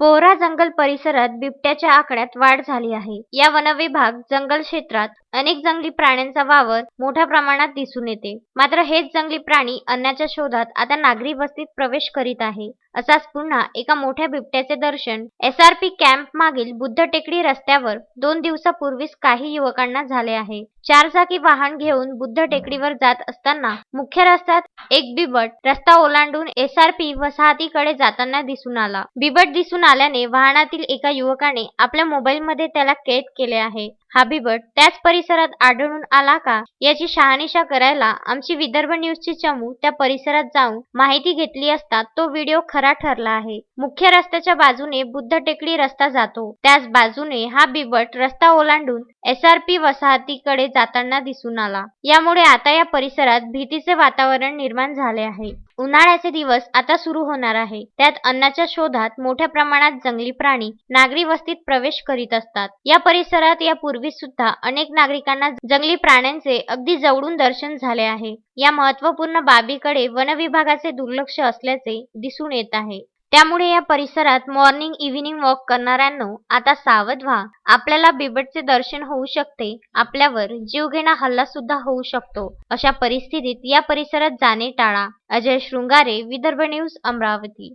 पोहरा जंगल परिसरात बिबट्याच्या आकड्यात वाढ झाली आहे. या वनविभाग जंगल क्षेत्रात अनेक जंगली प्राण्यांचा वावर मोठ्या प्रमाणात दिसून येते. मात्र हेच जंगली प्राणी अन्नाच्या शोधात आता नागरी वस्तीत प्रवेश करीत आहे. असाच पुन्हा एका मोठ्या बिबट्याचे दर्शन. एस आर पी कॅम्प मागील बुद्ध टेकडी रस्त्यावर दोन दिवसापूर्वीच काही युवकांना झाले आहे. चार चाकी वाहन घेऊन बुद्ध टेकडीवर जात असताना मुख्य रस्त्यात एक बिबट रस्ता ओलांडून एस आर पी वसाहतीकडे जाताना दिसून आला. बिबट दिसून आल्याने वाहनातील एका युवकाने आपल्या मोबाईलमध्ये त्याला कैद केले आहे. हा बिबट त्याच परिसरात आढळून आला का? याची शहानिशा करायला आमची विदर्भ न्यूजची चमू त्या परिसरात जाऊन माहिती घेतली असता तो व्हिडिओ खरा ठरला आहे. मुख्य रस्त्याच्या बाजूने बुद्ध टेकडी रस्ता जातो. त्याच बाजूने हा बिबट रस्ता ओलांडून एस आर पी वसाहतीकडे जाताना दिसून आला. यामुळे आता या परिसरात भीतीचे वातावरण निर्माण झाले आहे. उन्हाळ्याचे दिवस आता सुरू होणार आहे. त्यात अन्नाच्या शोधात मोठ्या प्रमाणात जंगली प्राणी नागरी वस्तीत प्रवेश करीत असतात. या परिसरात यापूर्वी सुद्धा अनेक नागरिकांना जंगली प्राण्यांचे अगदी जवळून दर्शन झाले आहे. या महत्त्वपूर्ण बाबीकडे वन विभागाचे दुर्लक्ष असल्याचे दिसून येत आहे. त्यामुळे या परिसरात मॉर्निंग इव्हिनिंग वॉक करणाऱ्यांनो आता सावध व्हा. आपल्याला बिबटचे दर्शन होऊ शकते. आपल्यावर जीवघेणा हल्ला सुद्धा होऊ शकतो. अशा परिस्थितीत या परिसरात जाणे टाळा. अजय शृंगारे विदर्भ न्यूज अमरावती.